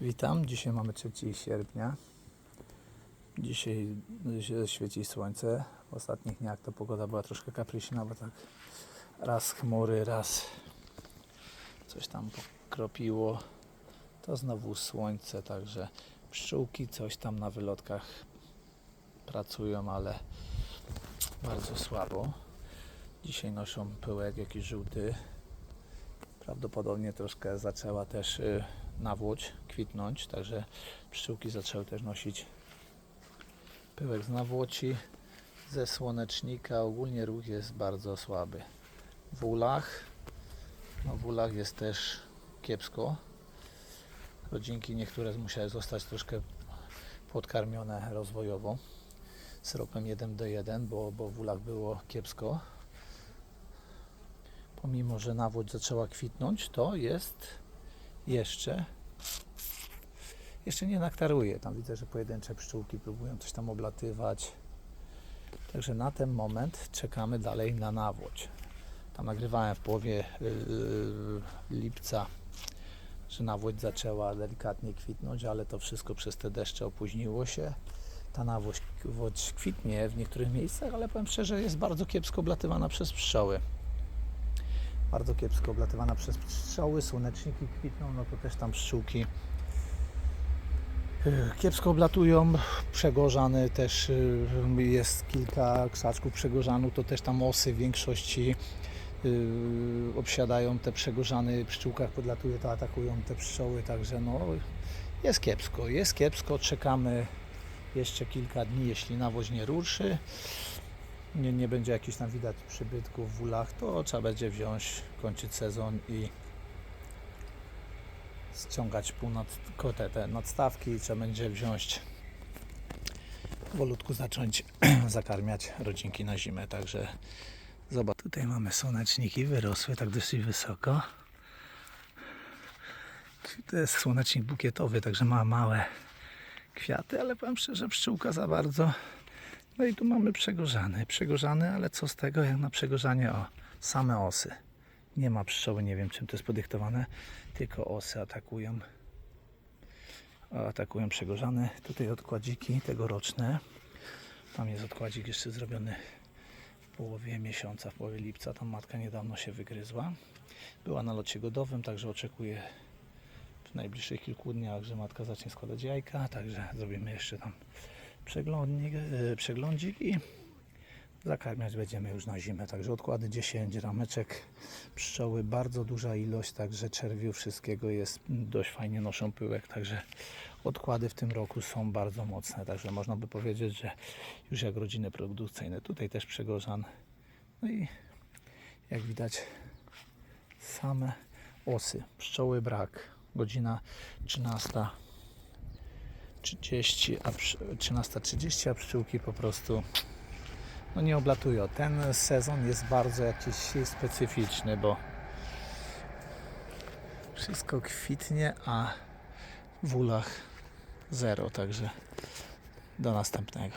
Witam, dzisiaj mamy 3 sierpnia. Dzisiaj świeci słońce. W ostatnich dniach to pogoda była troszkę kapryśna, bo tak raz chmury, raz coś tam pokropiło. To znowu słońce, także pszczółki coś tam na wylotkach pracują, ale bardzo słabo. Dzisiaj noszą pyłek jakiś żółty. Prawdopodobnie troszkę zaczęła też y, nawłoć, kwitnąć, także pszczółki zaczęły też nosić pyłek z nawłoci, ze słonecznika. Ogólnie ruch jest bardzo słaby. W ulach, no w ulach jest też kiepsko. Rodzinki niektóre musiały zostać troszkę podkarmione rozwojowo syropem 1 do 1, bo, bo w ulach było kiepsko. Pomimo, że nawódź zaczęła kwitnąć, to jest jeszcze jeszcze nie naktaruje. Tam widzę, że pojedyncze pszczółki próbują coś tam oblatywać. Także na ten moment czekamy dalej na nawłoć. Tam nagrywałem w połowie yy, lipca, że nawłoć zaczęła delikatnie kwitnąć, ale to wszystko przez te deszcze opóźniło się. Ta nawłoć kwitnie w niektórych miejscach, ale powiem szczerze, jest bardzo kiepsko oblatywana przez pszczoły bardzo kiepsko oblatywana przez pszczoły, słoneczniki kwitną, no to też tam pszczółki y, kiepsko oblatują, przegorzany też y, jest kilka krzaczków przegorzanów, to też tam osy w większości y, obsiadają te przegorzany, pszczółkach podlatuje, to atakują te pszczoły, także no jest kiepsko, jest kiepsko, czekamy jeszcze kilka dni, jeśli nawóz nie ruszy, nie, nie będzie jakichś tam widać przybytków w ulach, to trzeba będzie wziąć, kończyć sezon i ściągać pół nad, te, te nadstawki i trzeba będzie wziąć powolutku zacząć zakarmiać rodzinki na zimę, także zobacz, tutaj mamy słoneczniki, wyrosły tak dosyć wysoko. To jest słonecznik bukietowy, także ma małe kwiaty, ale powiem szczerze, pszczółka za bardzo no i tu mamy przegorzany. Przegorzany, ale co z tego, jak na przegorzanie, o, same osy. Nie ma pszczoły, nie wiem czym to jest podyktowane, tylko osy atakują. Atakują przegorzane. Tutaj odkładziki tegoroczne. Tam jest odkładzik jeszcze zrobiony w połowie miesiąca, w połowie lipca. Tam matka niedawno się wygryzła. Była na locie godowym, także oczekuję w najbliższych kilku dniach, że matka zacznie składać jajka. Także zrobimy jeszcze tam przeglądnik, e, przeglądzik i zakarmiać będziemy już na zimę. Także odkłady 10 rameczek pszczoły, bardzo duża ilość, także czerwiu wszystkiego jest, dość fajnie noszą pyłek, także odkłady w tym roku są bardzo mocne, także można by powiedzieć, że już jak rodziny produkcyjne. Tutaj też przegorzan. No i jak widać same osy, pszczoły brak. Godzina 13 30, a psz- 13.30, a pszczółki po prostu no nie oblatują. Ten sezon jest bardzo jakiś specyficzny, bo wszystko kwitnie, a w ulach zero, także do następnego.